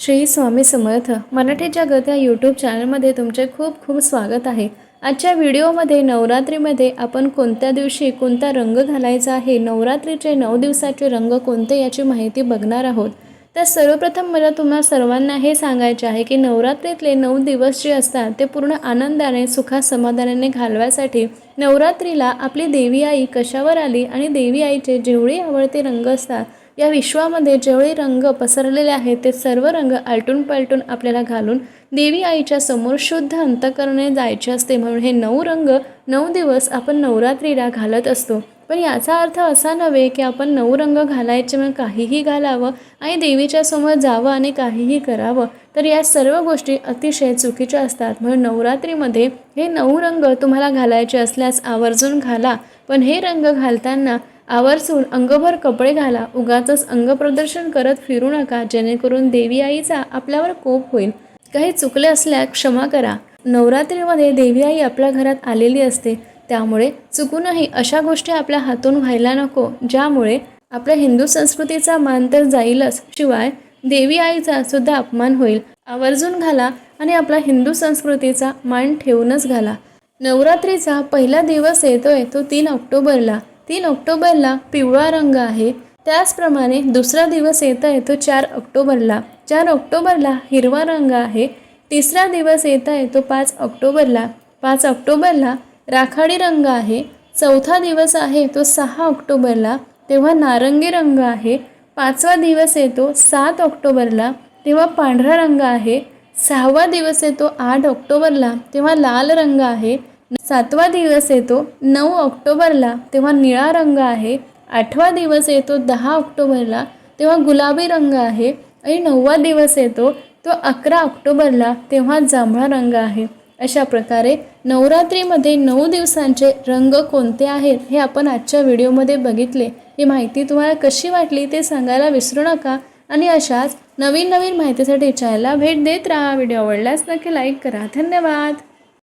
श्री स्वामी समर्थ. मराठी जगत या यूट्यूब चॅनलमध्ये तुमचे खूप खूप स्वागत आहे. आजच्या व्हिडिओमध्ये नवरात्रीमध्ये आपण कोणत्या दिवशी कोणता रंग घालायचा आहे नवरात्रीचे नऊ दिवसाचे रंग कोणते याची माहिती बघणार आहोत. तर सर्वप्रथम मला तुम्हा सर्वांना हे सांगायचे आहे की नवरात्रीतले नऊ दिवस जे असतात ते पूर्ण आनंदाने सुखा समाधानाने घालवायसाठी नवरात्रीला आपली देवी आई कशावर आली आणि देवी आईचे जेवढे आवडते रंग असतात या विश्वामध्ये जेवढे रंग पसरलेले आहेत ते सर्व रंग आलटून पालटून आपल्याला घालून देवी आईच्या समोर शुद्ध अंतकरणे जायचे असते. म्हणून हे नऊ रंग नऊ दिवस आपण नवरात्रीला घालत असतो. पण याचा अर्थ असा नव्हे की आपण नऊ रंग घालायचे मग काहीही घालावं आणि देवीच्या समोर जावं आणि काहीही करावं तर या सर्व गोष्टी अतिशय चुकीच्या असतात. म्हणून नवरात्रीमध्ये हे नऊ रंग तुम्हाला घालायचे असल्यास आवर्जून घाला. पण हे रंग घालताना आवर्जून अंगभर कपडे घाला उगाचच अंगप्रदर्शन करत फिरू नका जेणेकरून देवी आईचा आपल्यावर कोप होईल. काही चुकले असल्यास क्षमा करा. नवरात्रीमध्ये देवी आई आपल्या घरात आलेली असते. त्यामुळे चुकूनही अशा गोष्टी आपल्या हातून व्हायला नको ज्यामुळे आपल्या हिंदू संस्कृतीचा मान तर जाईलच. शिवाय देवी आईचा सुद्धा अपमान होईल. आवर्जून घाला आणि आपला हिंदू संस्कृतीचा मान ठेवूनच घाला. नवरात्रीचा पहिला दिवस येतोय तो तीन ऑक्टोबरला. तीन ऑक्टोबरला पिवळा रंग आहे. त्याचप्रमाणे दुसरा दिवस येता येतो चार ऑक्टोबरला. चार ऑक्टोबरला हिरवा रंग आहे. तिसरा दिवस येता येतो पाच ऑक्टोबरला. पाच ऑक्टोबरला राखाडी रंग आहे. चौथा दिवस आहे तो सहा ऑक्टोबरला. तेव्हा नारंगी रंग आहे. पाचवा दिवस येतो सात ऑक्टोबरला. तेव्हा पांढरा रंग आहे. सहावा दिवस येतो आठ ऑक्टोबरला. तेव्हा लाल रंग आहे. सातवा दिवस येतो नऊ ऑक्टोबरला तेव्हा निळा रंग आहे आठवा दिवस येतो दहा ऑक्टोबरला तेव्हा गुलाबी रंग आहे आणि नववा दिवस येतो तो अकरा ऑक्टोबरला तेव्हा जांभळा रंग आहे. अशा प्रकारे नवरात्रीमध्ये नऊ दिवसांचे रंग कोणते आहेत हे आपण आजच्या व्हिडिओमध्ये बघितले. ही माहिती तुम्हाला कशी वाटली ते सांगायला विसरू नका आणि अशाच नवीन नवीन माहितीसाठी चॅनलला भेट देत राहा. व्हिडिओ आवडल्यास नक्की लाईक करा. धन्यवाद!